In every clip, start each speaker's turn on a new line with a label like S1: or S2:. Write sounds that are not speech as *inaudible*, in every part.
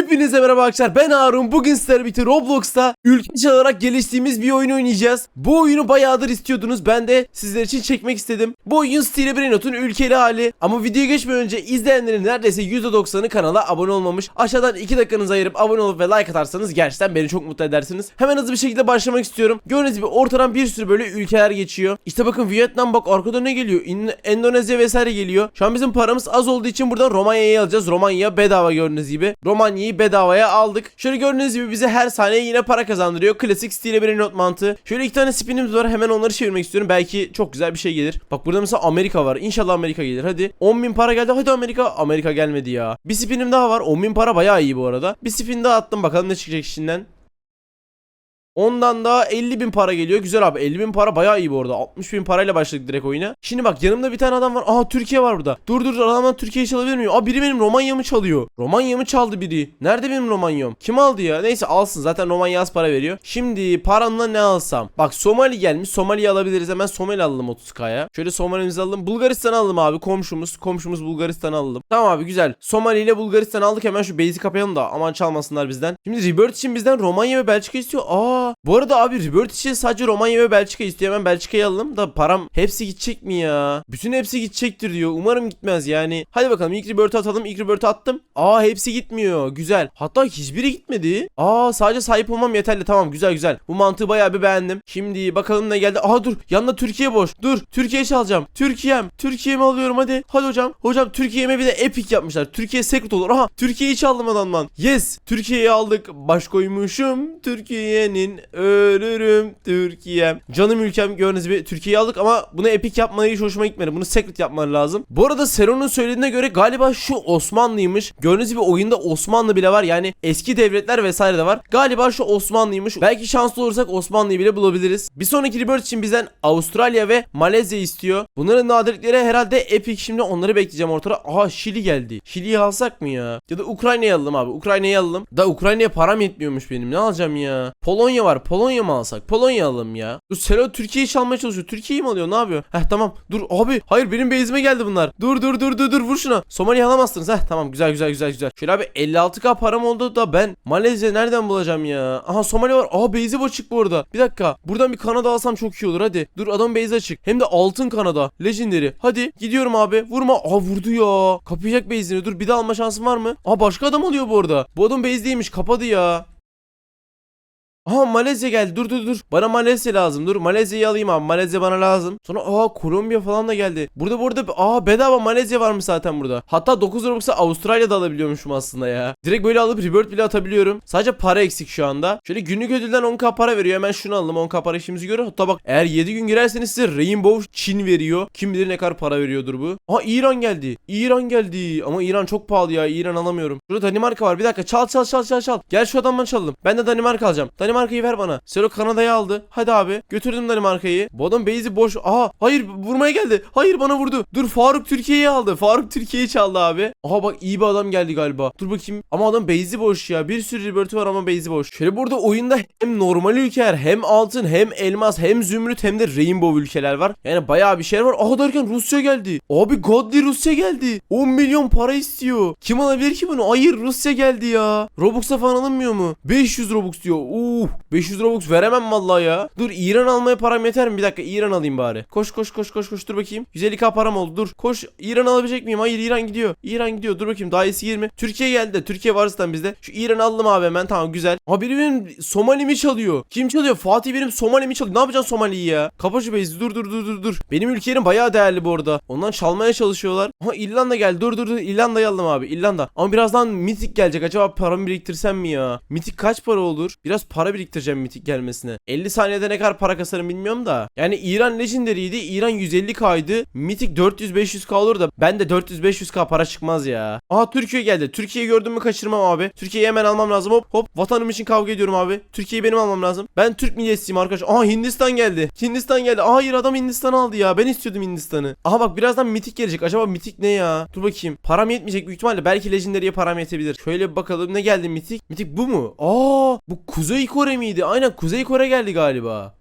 S1: Hepinize merhaba arkadaşlar ben Harun bugün sizlerle birlikte Roblox'ta ülke olarak geliştiğimiz bir oyun oynayacağız. Bu oyunu bayağıdır istiyordunuz ben de sizler için çekmek istedim. Bu oyun Stile Brainot'un ülkeli hali ama videoya geçmeden önce izleyenlerin neredeyse %90'ı kanala abone olmamış. Aşağıdan 2 dakikanızı ayırıp abone olup ve like atarsanız gerçekten beni çok mutlu edersiniz. Hemen hızlı bir şekilde başlamak istiyorum. Gördüğünüz gibi ortadan bir sürü böyle ülkeler geçiyor. İşte bakın Vietnam bak arkada ne geliyor? İn- Endonezya vesaire geliyor. Şu an bizim paramız az olduğu için buradan Romanya'yı alacağız. Romanya bedava gördüğünüz gibi. Romanya'yı bedavaya aldık. Şöyle gördüğünüz gibi bize her saniye yine para kazandırıyor. Klasik stile bir not mantığı. Şöyle iki tane spinimiz var. Hemen onları çevirmek istiyorum. Belki çok güzel bir şey gelir. Bak burada mesela Amerika var. İnşallah Amerika gelir. Hadi. 10.000 para geldi. Hadi Amerika. Amerika gelmedi ya. Bir spinim daha var. 10.000 para bayağı iyi bu arada. Bir spin daha attım. Bakalım ne çıkacak içinden. Ondan da 50 bin para geliyor. Güzel abi 50 bin para bayağı iyi bu arada. 60 bin parayla başladık direkt oyuna. Şimdi bak yanımda bir tane adam var. Aha Türkiye var burada. Dur dur adamdan Türkiye'yi çalabilir miyim? Aa biri benim Romanya'mı çalıyor. Romanya'mı çaldı biri. Nerede benim Romanya'm? Kim aldı ya? Neyse alsın zaten Romanya az para veriyor. Şimdi paramla ne alsam? Bak Somali gelmiş. Somali'yi alabiliriz. Hemen Somali alalım 30k'ya. Şöyle Somali'mizi alalım. Bulgaristan alalım abi. Komşumuz. Komşumuz Bulgaristan alalım. Tamam abi güzel. Somali ile Bulgaristan aldık. Hemen şu base'i kapayalım da aman çalmasınlar bizden. Şimdi Rebirth için bizden Romanya ve Belçika istiyor. Aa bu arada abi Rebirth için sadece Romanya ve Belçika istiyor. Hemen Belçika'yı alalım da param hepsi gidecek mi ya? Bütün hepsi gidecektir diyor. Umarım gitmez yani. Hadi bakalım ilk Rebirth'ı atalım. İlk Rebirth'ı attım. Aa hepsi gitmiyor. Güzel. Hatta hiçbiri gitmedi. Aa sadece sahip olmam yeterli. Tamam güzel güzel. Bu mantığı bayağı bir beğendim. Şimdi bakalım ne geldi. Aha dur. Yanında Türkiye boş. Dur. Türkiye çalacağım. Türkiye'm. Türkiye'mi alıyorum hadi. Hadi hocam. Hocam Türkiye'me bir de epic yapmışlar. Türkiye secret olur. Aha Türkiye'yi çaldım adamdan. Yes. Türkiye'yi aldık. Baş koymuşum. Türkiye'nin ölürüm Türkiye'm. Canım ülkem gördüğünüz gibi Türkiye'yi aldık ama bunu epic yapmayı hiç hoşuma gitmedi. Bunu secret yapman lazım. Bu arada Seron'un söylediğine göre galiba şu Osmanlıymış. Gördüğünüz gibi oyunda Osmanlı bile var. Yani eski devletler vesaire de var. Galiba şu Osmanlıymış. Belki şanslı olursak Osmanlı'yı bile bulabiliriz. Bir sonraki Rebirth için bizden Avustralya ve Malezya istiyor. Bunların nadirlikleri herhalde epic. Şimdi onları bekleyeceğim ortada. Aha Şili geldi. Şili'yi alsak mı ya? Ya da Ukrayna'yı alalım abi. Ukrayna'yı alalım. Da Ukrayna'ya param yetmiyormuş benim. Ne alacağım ya? Polonya var. Polonya mı alsak? Polonya alalım ya. Dur Selo Türkiye'yi çalmaya çalışıyor. Türkiye'yi mi alıyor? Ne yapıyor? Heh tamam. Dur abi. Hayır benim base'ime geldi bunlar. Dur dur dur dur dur vur şuna. Somali alamazsınız. Heh tamam güzel güzel güzel güzel. Şöyle abi 56k param oldu da ben Malezya nereden bulacağım ya? Aha Somali var. Aha base'i açık bu arada. Bir dakika. Buradan bir Kanada alsam çok iyi olur hadi. Dur adam base'i açık. Hem de altın Kanada. Legendary. Hadi gidiyorum abi. Vurma. Aa vurdu ya. Kapayacak base'ini. Dur bir daha alma şansım var mı? Aa başka adam alıyor bu arada. Bu adam base değilmiş. Kapadı ya. Aha Malezya geldi. Dur dur dur. Bana Malezya lazım. Dur Malezya'yı alayım abi. Malezya bana lazım. Sonra aa Kolombiya falan da geldi. Burada burada aa bedava Malezya varmış zaten burada. Hatta 9 Robux'a Avustralya'da alabiliyormuşum aslında ya. Direkt böyle alıp Rebirth bile atabiliyorum. Sadece para eksik şu anda. Şöyle günlük ödülden 10k para veriyor. Hemen şunu alalım. 10k para işimizi görüyor. Hatta bak eğer 7 gün girerseniz size Rainbow Çin veriyor. Kim bilir ne kadar para veriyordur bu. Aa İran geldi. İran geldi. Ama İran çok pahalı ya. İran alamıyorum. Şurada Danimarka var. Bir dakika çal çal çal çal çal. Gel şu adamdan çalalım. Ben de Danimarka alacağım. Danimarka'yı ver bana. Selo Kanada'yı aldı. Hadi abi. Götürdüm Danimarka'yı. Bu adam base'i boş. Aha hayır vurmaya geldi. Hayır bana vurdu. Dur Faruk Türkiye'yi aldı. Faruk Türkiye'yi çaldı abi. Aha bak iyi bir adam geldi galiba. Dur bakayım. Ama adam base'i boş ya. Bir sürü Rebirth'ü var ama base'i boş. Şöyle burada oyunda hem normal ülkeler hem altın hem elmas hem zümrüt hem de rainbow ülkeler var. Yani bayağı bir şey var. Aha derken Rusya geldi. Abi Godly Rusya geldi. 10 milyon para istiyor. Kim alabilir ki bunu? Hayır Rusya geldi ya. Robux'a falan alınmıyor mu? 500 Robux diyor. Uh 500 Robux veremem vallahi ya. Dur İran almaya param yeter mi? Bir dakika İran alayım bari. Koş koş koş koş koş dur bakayım. 150k param oldu dur. Koş İran alabilecek miyim? Hayır İran gidiyor. İran gidiyor. Dur bakayım daha iyisi 20. Türkiye geldi de. Türkiye var zaten bizde. Şu İran aldım abi hemen tamam güzel. Abi benim Somalimi çalıyor. Kim çalıyor? Fatih benim Somalimi çalıyor. Ne yapacaksın Somali'yi ya? Kapa şu base'i. Dur dur dur dur dur. Benim ülkenin bayağı değerli bu arada. Ondan çalmaya çalışıyorlar. Aha İrlanda geldi. Dur dur dur. İrlanda'yı aldım abi. İrlanda. Ama birazdan mitik gelecek. Acaba paramı biriktirsem mi ya? Mitik kaç para olur? Biraz para biriktireceğim mitik gelmesine. 50 saniyede ne kadar para kasarım bilmiyorum da. Yani İran Legendary'ydi. İran 150k'ydı. Mitik 400-500k olur da ben de 400-500k para çıkmaz ya. Aha Türkiye geldi. Türkiye'yi gördüm mü kaçırmam abi. Türkiye'yi hemen almam lazım. Hop hop. Vatanım için kavga ediyorum abi. Türkiye'yi benim almam lazım. Ben Türk milliyetçiyim arkadaş. Aha Hindistan geldi. Hindistan geldi. Aa, hayır adam Hindistan aldı ya. Ben istiyordum Hindistan'ı. Aha bak birazdan mitik gelecek. Acaba mitik ne ya? Dur bakayım. Param yetmeyecek büyük ihtimalle. Belki Legendary'e param yetebilir. Şöyle bir bakalım ne geldi mitik? Mitik bu mu? Aa bu Kuzey Kore miydi? Aynen Kuzey Kore geldi galiba.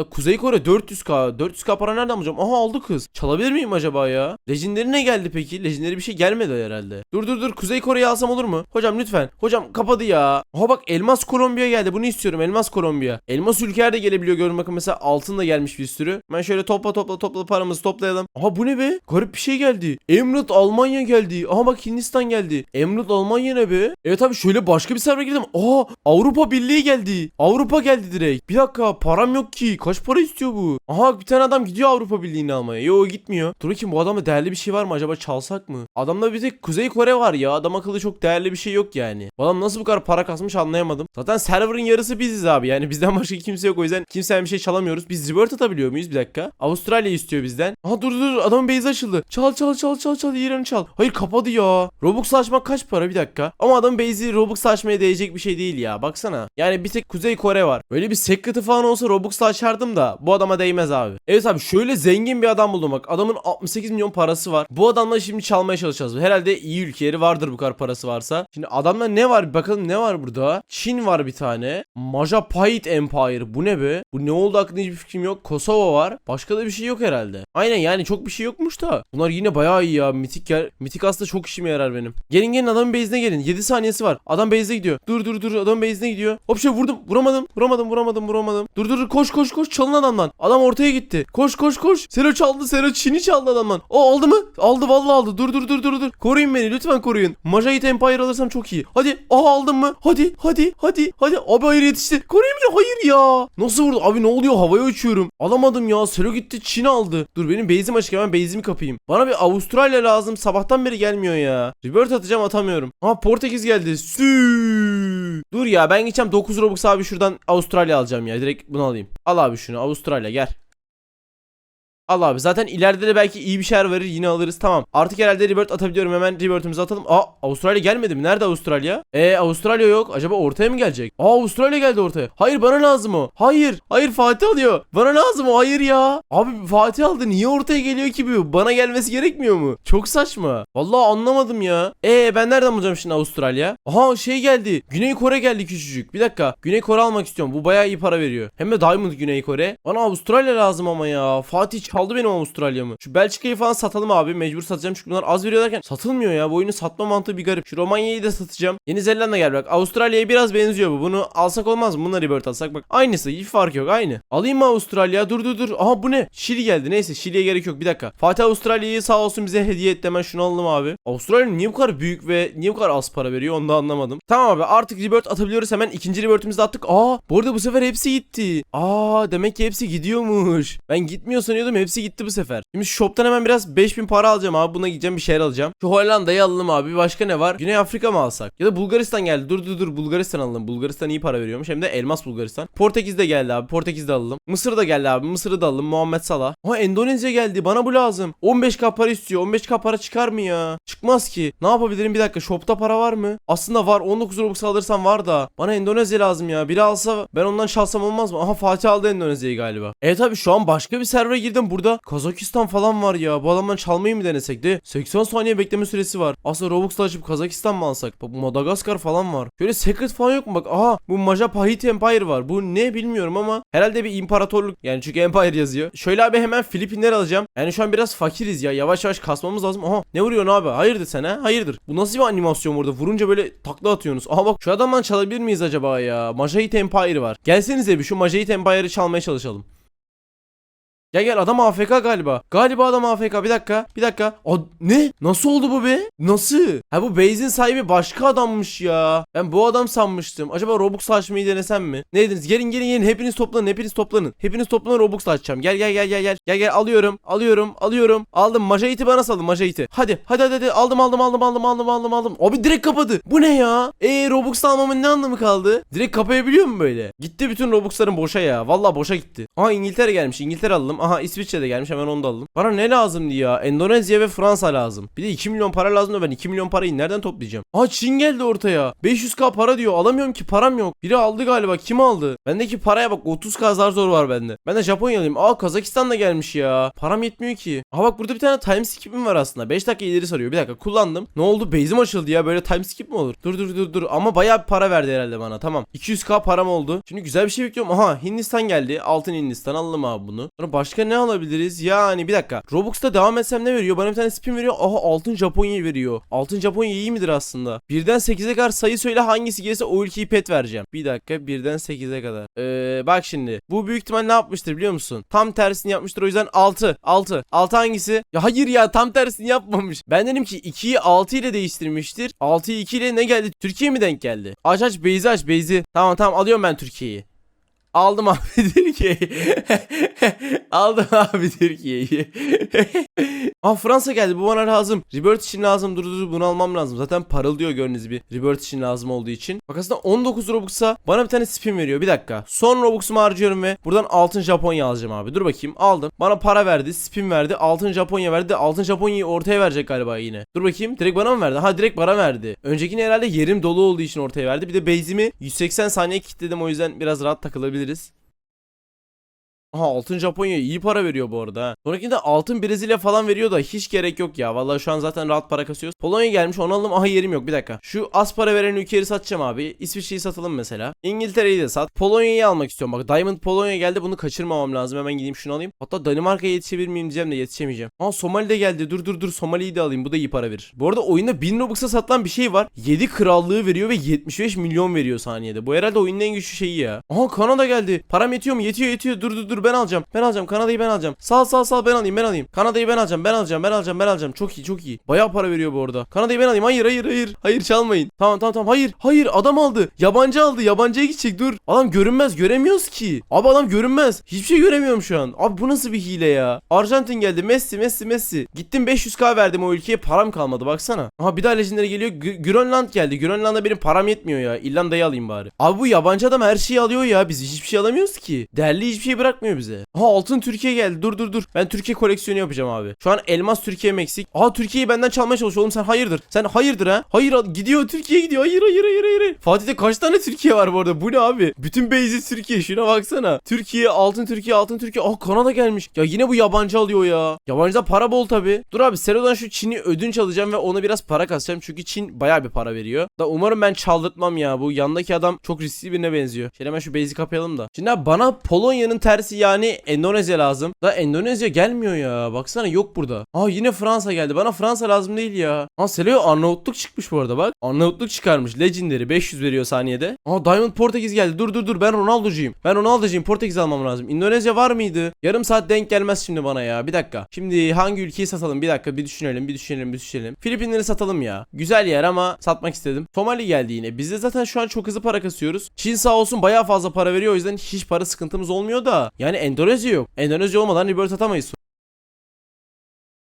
S1: Da Kuzey Kore 400k. 400k para nereden bulacağım? Aha aldı kız. Çalabilir miyim acaba ya? Legendary ne geldi peki? Legendary bir şey gelmedi herhalde. Dur dur dur. Kuzey Kore'yi alsam olur mu? Hocam lütfen. Hocam kapadı ya. Aha bak Elmas Kolombiya geldi. Bunu istiyorum. Elmas Kolombiya. Elmas ülkeler de gelebiliyor görün bakın. Mesela altın da gelmiş bir sürü. Ben şöyle topla topla topla paramızı toplayalım. Aha bu ne be? Garip bir şey geldi. Emirat Almanya geldi. Aha bak Hindistan geldi. Emirat Almanya ne be? Evet abi şöyle başka bir server girdim. Aa Avrupa Birliği geldi. Avrupa geldi direkt. Bir dakika param yok ki. Kaç para istiyor bu? Aha bir tane adam gidiyor Avrupa Birliği'ni almaya. Yo gitmiyor. Dur bakayım bu adamda değerli bir şey var mı acaba çalsak mı? Adamda bir tek Kuzey Kore var ya. Adam akıllı çok değerli bir şey yok yani. Bu adam nasıl bu kadar para kasmış anlayamadım. Zaten serverın yarısı biziz abi. Yani bizden *laughs* başka kimse yok. O yüzden kimseden bir şey çalamıyoruz. Biz revert atabiliyor muyuz? Bir dakika. Avustralya istiyor bizden. Aha dur dur. Adamın base açıldı. Çal çal çal çal çal. İran'ı çal. Hayır kapadı ya. Robux açmak kaç para? Bir dakika. Ama adamın base'i Robux açmaya değecek bir şey değil ya. Baksana. Yani bir tek Kuzey Kore var. Böyle bir secret'ı falan olsa Robux'la açardım da bu adama değmez abi. Evet abi şöyle zengin bir adam buldum bak. Adamın 68 milyon parası var. Bu adamla şimdi çalmaya çalışacağız. Herhalde iyi ülkeleri vardır bu kadar parası varsa. Şimdi adamda ne var? Bakalım ne var burada? Çin var bir tane. Majapahit Empire. Bu ne be? Bu ne oldu hakkında hiçbir fikrim yok. Kosova var. Başka da bir şey yok herhalde. Aynen yani çok bir şey yokmuş da. Bunlar yine bayağı iyi ya. Mitik yer. Mitik aslında çok işime yarar benim. Gelin gelin adamın base'ine gelin. 7 saniyesi var. Adam base'e gidiyor. Dur dur dur adamın base'ine gidiyor. Hop şey vurdum. Vuramadım. Vuramadım vuramadım vuramadım. Dur dur dur koş koş koş çalın adamdan. Adam ortaya gitti. Koş koş koş. Sero çaldı. Sero Çin'i çaldı adamdan. O aldı mı? Aldı vallahi aldı. Dur dur dur dur dur. Koruyun beni lütfen koruyun. Majahit Empire alırsam çok iyi. Hadi. Aha aldım mı? Hadi hadi hadi hadi. Abi hayır yetişti. Koruyun beni. Hayır ya. Nasıl vurdu? Abi ne oluyor? Havaya uçuyorum. Alamadım ya. Sero gitti Çin aldı. Dur benim base'im açık hemen base'imi kapayım. Bana bir Avustralya lazım. Sabahtan beri gelmiyor ya. Rebirth atacağım atamıyorum. Aha Portekiz geldi. Sü. Dur ya ben gideceğim 9 Robux abi şuradan Avustralya alacağım ya. Direkt bunu alayım. Al abi şunu Avustralya gel. Al abi zaten ileride de belki iyi bir şeyler verir yine alırız tamam. Artık herhalde rebirth atabiliyorum hemen rebirth'imizi atalım. Aa Avustralya gelmedi mi? Nerede Avustralya? Ee Avustralya yok. Acaba ortaya mı gelecek? Aa Avustralya geldi ortaya. Hayır bana lazım o. Hayır. Hayır Fatih alıyor. Bana lazım o. Hayır ya. Abi Fatih aldı. Niye ortaya geliyor ki bu? Bana gelmesi gerekmiyor mu? Çok saçma. Vallahi anlamadım ya. Ee ben nereden bulacağım şimdi Avustralya? Aha şey geldi. Güney Kore geldi küçücük. Bir dakika. Güney Kore almak istiyorum. Bu bayağı iyi para veriyor. Hem de Diamond Güney Kore. Bana Avustralya lazım ama ya. Fatih çaldı benim Avustralya'mı. Şu Belçika'yı falan satalım abi. Mecbur satacağım çünkü bunlar az veriyor derken satılmıyor ya. Bu oyunu satma mantığı bir garip. Şu Romanya'yı da satacağım. Yeni Zelanda gel bak. Avustralya'ya biraz benziyor bu. Bunu alsak olmaz mı? Bunları rebirth alsak bak. Aynısı. Hiç fark yok. Aynı. Alayım mı Avustralya? Dur dur dur. Aha bu ne? Şili geldi. Neyse Şili'ye gerek yok. Bir dakika. Fatih Avustralya'yı sağ olsun bize hediye etti. Hemen şunu alalım abi. Avustralya niye bu kadar büyük ve niye bu kadar az para veriyor? Onu da anlamadım. Tamam abi artık rebirth atabiliyoruz. Hemen ikinci rebirth'imizi de attık. Aa bu arada bu sefer hepsi gitti. Aa demek ki hepsi gidiyormuş. Ben gitmiyor sanıyordum. Hepsi gitti bu sefer. Şimdi shop'tan hemen biraz 5000 para alacağım abi. Buna gideceğim bir şeyler alacağım. Şu Hollanda'yı alalım abi. Başka ne var? Güney Afrika mı alsak? Ya da Bulgaristan geldi. Dur dur dur. Bulgaristan alalım. Bulgaristan iyi para veriyormuş. Hem de elmas Bulgaristan. Portekiz de geldi abi. Portekiz de alalım. Mısır da geldi abi. Mısır'ı da alalım. Muhammed Salah. Ha Endonezya geldi. Bana bu lazım. 15k para istiyor. 15k para çıkar mı ya? Çıkmaz ki. Ne yapabilirim? Bir dakika. Shop'ta para var mı? Aslında var. 19 Robux alırsam var da. Bana Endonezya lazım ya. Biri alsa ben ondan çalsam olmaz mı? Aha Fatih aldı Endonezya'yı galiba. Evet abi şu an başka bir server'a girdim. Burada Kazakistan falan var ya. Bu adamdan çalmayı mı denesek de? 80 saniye bekleme süresi var. Aslında Robux'la açıp Kazakistan mı alsak? Bak Madagaskar falan var. Şöyle secret falan yok mu? Bak aha bu Majapahit Empire var. Bu ne bilmiyorum ama herhalde bir imparatorluk. Yani çünkü Empire yazıyor. Şöyle abi hemen Filipinler alacağım. Yani şu an biraz fakiriz ya. Yavaş yavaş kasmamız lazım. Aha ne vuruyorsun abi? Hayırdır sen ha? Hayırdır. Bu nasıl bir animasyon burada? Vurunca böyle takla atıyorsunuz. Aha bak şu adamdan çalabilir miyiz acaba ya? Majapahit Empire var. Gelsenize bir şu Majapahit Empire'ı çalmaya çalışalım. Gel gel adam AFK galiba. Galiba adam AFK. Bir dakika. Bir dakika. O ne? Nasıl oldu bu be? Nasıl? Ha bu base'in sahibi başka adammış ya. Ben bu adam sanmıştım. Acaba Robux açmayı denesem mi? Ne dediniz? Gelin gelin gelin. Hepiniz toplanın. Hepiniz toplanın. Hepiniz toplanın Robux açacağım. Gel gel gel gel gel. Gel gel alıyorum. Alıyorum. Alıyorum. Aldım. Majahit'i bana salın. Majahit'i. Hadi. Hadi hadi hadi. Aldım aldım aldım aldım aldım aldım aldım. Abi direkt kapadı. Bu ne ya? Eee Robux almamın ne anlamı kaldı? Direkt kapayabiliyor mu böyle? Gitti bütün Robux'ların boşa ya. Vallahi boşa gitti. Aa İngiltere gelmiş. İngiltere alalım. Alalım. Aha İsviçre de gelmiş hemen onu da alalım. Bana ne lazımdı ya? Endonezya ve Fransa lazım. Bir de 2 milyon para lazım da ben 2 milyon parayı nereden toplayacağım? Aa Çin geldi ortaya. 500k para diyor. Alamıyorum ki param yok. Biri aldı galiba. Kim aldı? Bendeki paraya bak 30k zar zor var bende. Ben de Japonyalıyım. Aa Kazakistan da gelmiş ya. Param yetmiyor ki. Aa bak burada bir tane time skip'im var aslında. 5 dakika ileri sarıyor. Bir dakika kullandım. Ne oldu? Base'im açıldı ya. Böyle time skip mi olur? Dur dur dur dur. Ama bayağı bir para verdi herhalde bana. Tamam. 200k param oldu. Şimdi güzel bir şey bekliyorum. Aha Hindistan geldi. Altın Hindistan alalım abi bunu. Sonra başka ne alabiliriz? Yani bir dakika. Robux'ta devam etsem ne veriyor? Bana bir tane spin veriyor. Aha altın Japonya veriyor. Altın Japonya iyi midir aslında? Birden 8'e kadar sayı söyle hangisi gelirse o ülkeyi pet vereceğim. Bir dakika birden 8'e kadar. Ee, bak şimdi. Bu büyük ihtimal ne yapmıştır biliyor musun? Tam tersini yapmıştır o yüzden 6. 6. 6 hangisi? Ya hayır ya tam tersini yapmamış. Ben dedim ki 2'yi 6 ile değiştirmiştir. 6'yı 2 ile ne geldi? Türkiye mi denk geldi? Aç aç Beyzi aç Beyzi. Tamam tamam alıyorum ben Türkiye'yi. Aldım abi *laughs* Türkiye'yi. *laughs* Aldım abi Türkiye'yi. Aa Fransa geldi bu bana lazım. Rebirth için lazım dur dur bunu almam lazım. Zaten parıldıyor gördüğünüz gibi. Rebirth için lazım olduğu için. Bak aslında 19 Robux'a bana bir tane spin veriyor. Bir dakika. Son Robux'umu harcıyorum ve buradan altın Japonya alacağım abi. Dur bakayım aldım. Bana para verdi. Spin verdi. Altın Japonya verdi. Altın Japonya'yı ortaya verecek galiba yine. Dur bakayım. Direkt bana mı verdi? Ha direkt bana verdi. Öncekini herhalde yerim dolu olduğu için ortaya verdi. Bir de base'imi 180 saniye kilitledim o yüzden biraz rahat takılabiliriz. Aha altın Japonya iyi para veriyor bu arada. Sonrakinde altın Brezilya falan veriyor da hiç gerek yok ya. Vallahi şu an zaten rahat para kasıyoruz. Polonya gelmiş onu alalım. Aha yerim yok bir dakika. Şu az para veren ülkeleri satacağım abi. İsviçre'yi satalım mesela. İngiltere'yi de sat. Polonya'yı almak istiyorum bak. Diamond Polonya geldi bunu kaçırmamam lazım. Hemen gideyim şunu alayım. Hatta Danimarka'ya yetişebilir miyim diyeceğim de yetişemeyeceğim. Aa Somali de geldi. Dur dur dur Somali'yi de alayım. Bu da iyi para verir. Bu arada oyunda 1000 Robux'a satılan bir şey var. 7 krallığı veriyor ve 75 milyon veriyor saniyede. Bu herhalde oyunun en güçlü şeyi ya. Aha Kanada geldi. Param yetiyor mu? Yetiyor yetiyor. Dur dur dur ben alacağım. Ben alacağım. Kanada'yı ben alacağım. Sal sal sal ben alayım ben alayım. Kanada'yı ben alacağım. Ben alacağım. Ben alacağım. Ben alacağım. Çok iyi çok iyi. Bayağı para veriyor bu arada. Kanada'yı ben alayım. Hayır hayır hayır. Hayır çalmayın. Tamam tamam tamam. Hayır. Hayır adam aldı. Yabancı aldı. Yabancıya gidecek. Dur. Adam görünmez. Göremiyoruz ki. Abi adam görünmez. Hiçbir şey göremiyorum şu an. Abi bu nasıl bir hile ya? Arjantin geldi. Messi Messi Messi. Gittim 500k verdim o ülkeye. Param kalmadı baksana. Aha bir daha legendary geliyor. G- Grönland geldi. Grönland'da benim param yetmiyor ya. İrlanda'yı alayım bari. Abi bu yabancı adam her şeyi alıyor ya. Biz hiçbir şey alamıyoruz ki. Değerli hiçbir şey bırakmıyor bize. Aha altın Türkiye geldi. Dur dur dur. Ben Türkiye koleksiyonu yapacağım abi. Şu an elmas Türkiye Meksik. Aha Türkiye'yi benden çalmaya çalışıyor. Oğlum sen hayırdır? Sen hayırdır ha? Hayır gidiyor Türkiye gidiyor. Hayır hayır hayır hayır. Fatih'te kaç tane Türkiye var bu arada? Bu ne abi? Bütün base'i Türkiye. Şuna baksana. Türkiye altın Türkiye altın Türkiye. Aa Kanada gelmiş. Ya yine bu yabancı alıyor ya. Yabancıda para bol tabi. Dur abi Sero'dan şu Çin'i ödünç alacağım ve ona biraz para kasacağım. Çünkü Çin bayağı bir para veriyor. Da umarım ben çaldırtmam ya. Bu yandaki adam çok riskli birine benziyor. Şöyle hemen şu base'i kapayalım da. Şimdi abi bana Polonya'nın tersi yani Endonezya lazım. Da Endonezya gelmiyor ya. Baksana yok burada. Aa yine Fransa geldi. Bana Fransa lazım değil ya. Aa Seleo Arnavutluk çıkmış bu arada bak. Arnavutluk çıkarmış. Legendary 500 veriyor saniyede. Aa Diamond Portekiz geldi. Dur dur dur ben Ronaldo'cuyum. Ben Ronaldo'cuyum. Portekiz almam lazım. İndonezya var mıydı? Yarım saat denk gelmez şimdi bana ya. Bir dakika. Şimdi hangi ülkeyi satalım? Bir dakika bir düşünelim. Bir düşünelim. Bir düşünelim. Filipinleri satalım ya. Güzel yer ama satmak istedim. Somali geldi yine. Biz de zaten şu an çok hızlı para kasıyoruz. Çin sağ olsun bayağı fazla para veriyor. O yüzden hiç para sıkıntımız olmuyor da. Yani Endonezya yok. Endonezya olmadan Rebirth atamayız.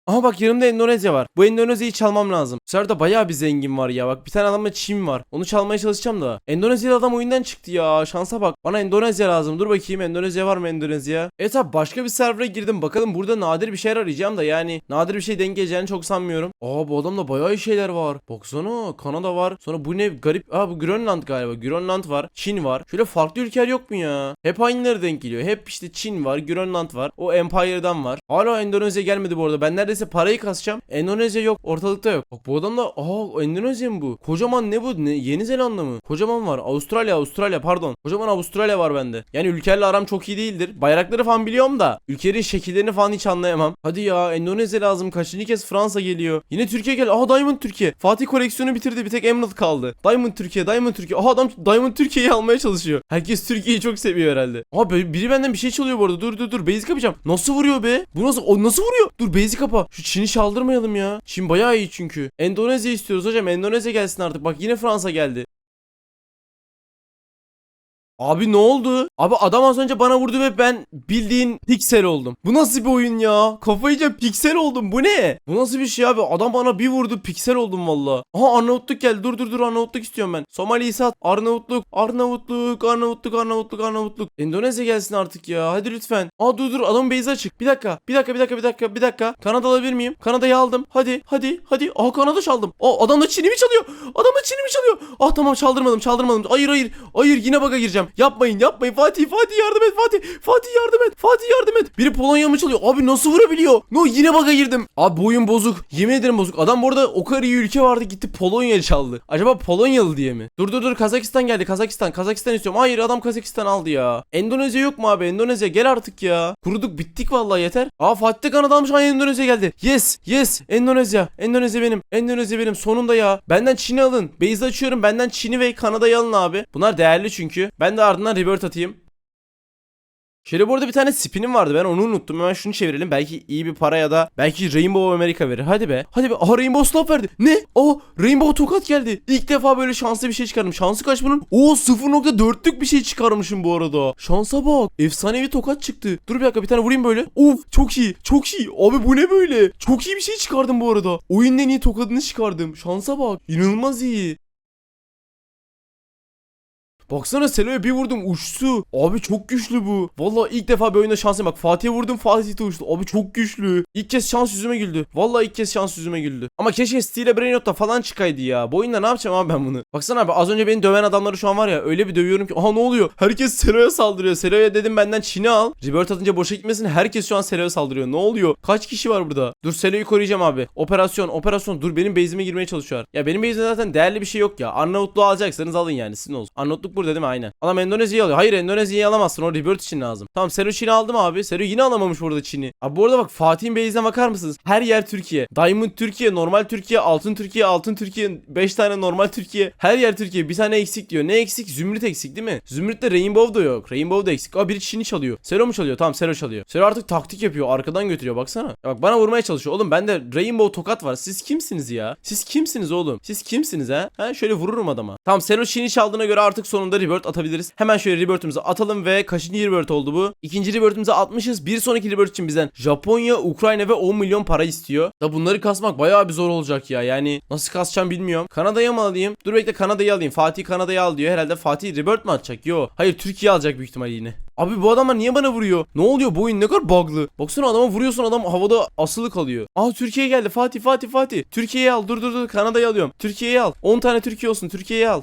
S1: Aha bak yanımda Endonezya var. Bu Endonezya'yı çalmam lazım. De bayağı bir zengin var ya. Bak bir tane adamla Çin var. Onu çalmaya çalışacağım da. Endonezyalı adam oyundan çıktı ya. Şansa bak. Bana Endonezya lazım. Dur bakayım Endonezya var mı Endonezya? Evet abi başka bir server'a girdim. Bakalım burada nadir bir şeyler arayacağım da yani nadir bir şey denk geleceğini çok sanmıyorum. Aa bu adamda bayağı iyi şeyler var. Baksana Kanada var. Sonra bu ne garip. Aa bu Grönland galiba. Grönland var. Çin var. Şöyle farklı ülkeler yok mu ya? Hep aynıları denk geliyor. Hep işte Çin var. Grönland var. O Empire'dan var. Hala Endonezya gelmedi bu arada. Ben neredeyse parayı kasacağım. Endonezya yok. Ortalıkta yok. Bak bu adam da aa Endonezya mı bu? Kocaman ne bu? Ne? Yeni Zelanda mı? Kocaman var. Avustralya Avustralya pardon. Kocaman Avustralya var bende. Yani ülkelerle aram çok iyi değildir. Bayrakları falan biliyorum da ülkelerin şekillerini falan hiç anlayamam. Hadi ya Endonezya lazım. Kaçıncı kez Fransa geliyor. Yine Türkiye gel. Aha Diamond Türkiye. Fatih koleksiyonu bitirdi. Bir tek Emerald kaldı. Diamond Türkiye, Diamond Türkiye. Aha adam Diamond Türkiye'yi almaya çalışıyor. Herkes Türkiye'yi çok seviyor herhalde. Abi biri benden bir şey çalıyor bu arada. Dur dur dur. Basic yapacağım. Nasıl vuruyor be? Bu nasıl? O nasıl vuruyor? Dur basic kapa. Şu Çin'i çaldırmayalım ya. Çin bayağı iyi çünkü. Endonezya istiyoruz hocam. Endonezya gelsin artık. Bak yine Fransa geldi. Abi ne oldu? Abi adam az önce bana vurdu ve ben bildiğin piksel oldum. Bu nasıl bir oyun ya? Kafayı yiyeceğim piksel oldum. Bu ne? Bu nasıl bir şey abi? Adam bana bir vurdu piksel oldum valla. Aha Arnavutluk geldi. Dur dur dur Arnavutluk istiyorum ben. Somali sat. Arnavutluk. Arnavutluk. Arnavutluk. Arnavutluk. Arnavutluk. Endonezya gelsin artık ya. Hadi lütfen. Aa dur dur adamın base'i açık. Bir dakika. Bir dakika bir dakika bir dakika bir dakika. Kanada alabilir miyim? Kanada'yı aldım. Hadi hadi hadi. Aha Kanada çaldım. Aa adam da Çin'i mi çalıyor? Adam da Çin'i mi çalıyor? Ah tamam çaldırmadım çaldırmadım. Hayır hayır. Hayır yine baga gireceğim. Yapmayın yapmayın. Fatih Fatih yardım et Fatih. Fatih yardım et. Fatih yardım et. Biri Polonya mı çalıyor? Abi nasıl vurabiliyor? No yine baga girdim. Abi bu oyun bozuk. Yemin ederim bozuk. Adam bu arada o kadar iyi ülke vardı gitti Polonya çaldı. Acaba Polonyalı diye mi? Dur dur dur Kazakistan geldi. Kazakistan. Kazakistan istiyorum. Hayır adam Kazakistan aldı ya. Endonezya yok mu abi? Endonezya gel artık ya. Kuruduk bittik vallahi yeter. Aa Fatih de Kanada almış. Ay Endonezya geldi. Yes yes Endonezya. Endonezya benim. Endonezya benim. Sonunda ya. Benden Çin'i alın. Base açıyorum. Benden Çin'i ve Kanada'yı alın abi. Bunlar değerli çünkü. Ben de ardından revert atayım. Şöyle bu arada bir tane spinim vardı ben onu unuttum. Hemen şunu çevirelim. Belki iyi bir para ya da belki Rainbow America verir. Hadi be. Hadi be. Aha Rainbow Slap verdi. Ne? O Rainbow tokat geldi. İlk defa böyle şanslı bir şey çıkardım. Şansı kaç bunun? O 0.4'lük bir şey çıkarmışım bu arada. Şansa bak. Efsanevi tokat çıktı. Dur bir dakika bir tane vurayım böyle. Of çok iyi. Çok iyi. Abi bu ne böyle? Çok iyi bir şey çıkardım bu arada. Oyunun en iyi tokadını çıkardım. Şansa bak. İnanılmaz iyi Baksana Selo'ya bir vurdum uçtu. Abi çok güçlü bu. Vallahi ilk defa bir oyunda şansım bak. Fatih'e vurdum Fatih de uçtu. Abi çok güçlü. İlk kez şans yüzüme güldü. Vallahi ilk kez şans yüzüme güldü. Ama keşke Steel Brainrot'ta falan çıkaydı ya. Bu oyunda ne yapacağım abi ben bunu? Baksana abi az önce beni döven adamları şu an var ya öyle bir dövüyorum ki. Aha ne oluyor? Herkes Selo'ya saldırıyor. Selo'ya dedim benden Çin'i al. Rebirth atınca boşa gitmesin. Herkes şu an Selo'ya saldırıyor. Ne oluyor? Kaç kişi var burada? Dur Selo'yu koruyacağım abi. Operasyon operasyon. Dur benim base'ime girmeye çalışıyorlar. Ya benim base'imde zaten değerli bir şey yok ya. Arnavutluğu alacaksanız alın yani. Sizin olsun. Arnavutluk burada değil mi? Aynen. Adam Endonezya'yı alıyor. Hayır Endonezya'yı alamazsın. O Rebirth için lazım. Tamam Sero Çin'i aldım abi. Sero yine alamamış burada Çin'i. Abi bu arada bak Fatih'in base'ine bakar mısınız? Her yer Türkiye. Diamond Türkiye, normal Türkiye, altın Türkiye, altın Türkiye, 5 tane normal Türkiye. Her yer Türkiye. Bir tane eksik diyor. Ne eksik? Zümrüt eksik değil mi? Zümrüt'te Rainbow da yok. Rainbow da eksik. Aa biri Çin'i çalıyor. Sero mu çalıyor? Tamam Sero çalıyor. Sero artık taktik yapıyor. Arkadan götürüyor baksana. Ya bak bana vurmaya çalışıyor. Oğlum bende Rainbow tokat var. Siz kimsiniz ya? Siz kimsiniz oğlum? Siz kimsiniz ha? Ha şöyle vururum adama. Tamam Sero Çin'i çaldığına göre artık sonunda rebirth atabiliriz. Hemen şöyle rebirth'ümüzü atalım ve kaçıncı rebirth oldu bu? İkinci rebirth'ümüzü atmışız. Bir sonraki rebirth için bizden Japonya, Ukrayna ve 10 milyon para istiyor. Da bunları kasmak bayağı bir zor olacak ya. Yani nasıl kasacağım bilmiyorum. Kanada'ya mı alayım? Dur bekle Kanada'yı alayım. Fatih Kanada'yı al diyor. Herhalde Fatih rebirth mi atacak? Yo. Hayır Türkiye alacak büyük ihtimalle yine. Abi bu adamlar niye bana vuruyor? Ne oluyor bu oyun ne kadar bug'lı. Baksana adama vuruyorsun adam havada asılı kalıyor. Aa Türkiye geldi Fatih Fatih Fatih. Türkiye'yi al dur dur dur Kanada'yı alıyorum. Türkiye'yi al. 10 tane Türkiye olsun Türkiye'yi al.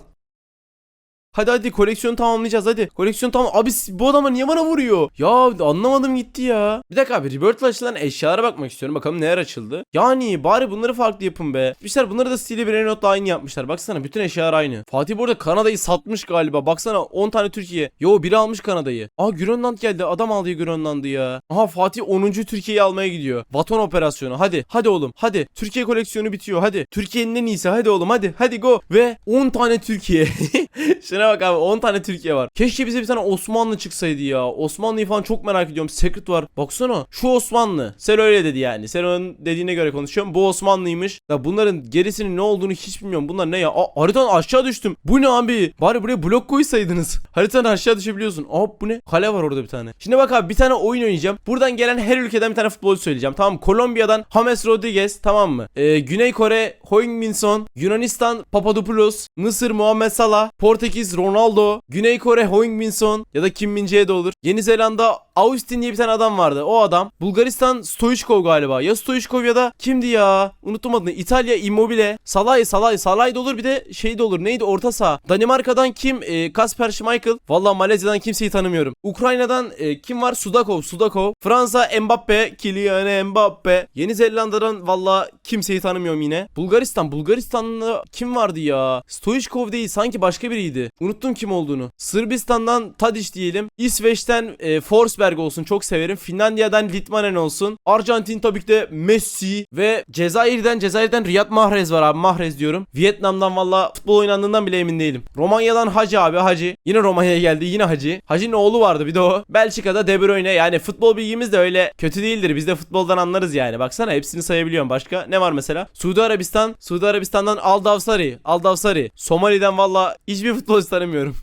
S1: Hadi hadi koleksiyonu tamamlayacağız hadi. Koleksiyon tamam. Abi bu adamlar niye bana vuruyor? Ya anlamadım gitti ya. Bir dakika abi Rebirth'la açılan eşyalara bakmak istiyorum. Bakalım neler açıldı. Yani bari bunları farklı yapın be. İşte bunları da stili bir notla aynı yapmışlar. Baksana bütün eşyalar aynı. Fatih burada Kanada'yı satmış galiba. Baksana 10 tane Türkiye. Yo biri almış Kanada'yı. Aa Grönland geldi. Adam aldı Grönland'ı ya. Aha Fatih 10. Türkiye'yi almaya gidiyor. Vaton operasyonu. Hadi. Hadi oğlum. Hadi. Türkiye koleksiyonu bitiyor. Hadi. Türkiye'nin en iyisi. Hadi oğlum. Hadi. Hadi go. Ve 10 tane Türkiye. *laughs* Şuna bak abi 10 tane Türkiye var. Keşke bize bir tane Osmanlı çıksaydı ya. Osmanlı'yı falan çok merak ediyorum. Secret var. Baksana şu Osmanlı. Sen öyle dedi yani. Sen onun dediğine göre konuşuyorum. Bu Osmanlıymış. Ya bunların gerisinin ne olduğunu hiç bilmiyorum. Bunlar ne ya? Aa, haritadan aşağı düştüm. Bu ne abi? Bari buraya blok koysaydınız. *laughs* Haritadan aşağı düşebiliyorsun. Aa bu ne? Kale var orada bir tane. Şimdi bak abi bir tane oyun oynayacağım. Buradan gelen her ülkeden bir tane futbolcu söyleyeceğim. Tamam Kolombiya'dan James Rodriguez tamam mı? Ee, Güney Kore Heung-min Son, Yunanistan Papadopoulos, Mısır Muhammed Salah, Portekiz Ronaldo, Güney Kore Heung-min Son ya da Kim Min Jae de olur. Yeni Zelanda Austin diye bir tane adam vardı. O adam. Bulgaristan Stoichkov galiba. Ya Stoichkov ya da kimdi ya? Unuttum adını. İtalya Immobile. Salay Salay. Salay da olur bir de şey de olur. Neydi orta saha. Danimarka'dan kim? E, Kasper Schmeichel. Valla Malezya'dan kimseyi tanımıyorum. Ukrayna'dan e, kim var? Sudakov. Sudakov. Fransa Mbappe. Kylian Mbappe. Yeni Zelanda'dan valla kimseyi tanımıyorum yine. Bulgaristan. Bulgaristan'da kim vardı ya? Stoichkov değil. Sanki başka biriydi. Unuttum kim olduğunu. Sırbistan'dan Tadic diyelim. İsveç'ten e, Forsberg olsun. Çok severim. Finlandiya'dan Litmanen olsun. Arjantin tabii ki de Messi. Ve Cezayir'den Cezayir'den Riyad Mahrez var abi. Mahrez diyorum. Vietnam'dan valla futbol oynandığından bile emin değilim. Romanya'dan Hacı abi Hacı. Yine Romanya'ya geldi. Yine Hacı. Hacı'nın oğlu vardı bir de o. Belçika'da De Bruyne. Yani futbol bilgimiz de öyle kötü değildir. Biz de futboldan anlarız yani. Baksana hepsini sayabiliyorum. Başka ne var mesela? Suudi Arabistan. Suudi Arabistan'dan Aldavsari. Aldavsari. Somali'den valla hiçbir futbolcu tanımıyorum.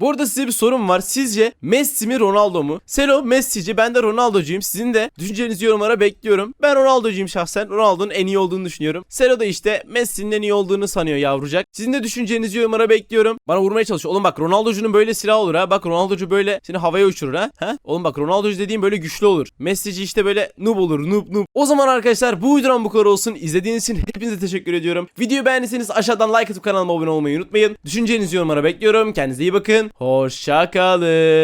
S1: Burada size bir sorum var. Sizce Messi mi Ronaldo mu? Selo Messi'ci ben de Ronaldo'cuyum. Sizin de düşüncenizi yorumlara bekliyorum. Ben Ronaldo'cuyum şahsen. Ronaldo'nun en iyi olduğunu düşünüyorum. Selo da işte Messi'nin en iyi olduğunu sanıyor yavrucak. Sizin de düşüncenizi yorumlara bekliyorum. Bana vurmaya çalışıyor. Oğlum bak Ronaldo'cunun böyle silah olur ha. Bak Ronaldo'cu böyle seni havaya uçurur ha. ha? Oğlum bak Ronaldo'cu dediğim böyle güçlü olur. Messi'ci işte böyle noob olur noob noob. O zaman arkadaşlar bu videodan bu kadar olsun. İzlediğiniz için hepinize teşekkür ediyorum. Videoyu beğendiyseniz aşağıdan like atıp kanalıma abone olmayı unutmayın. Düşüncenizi yorumlara bekliyorum. Kendinize iyi bakın. Hoşça kalın.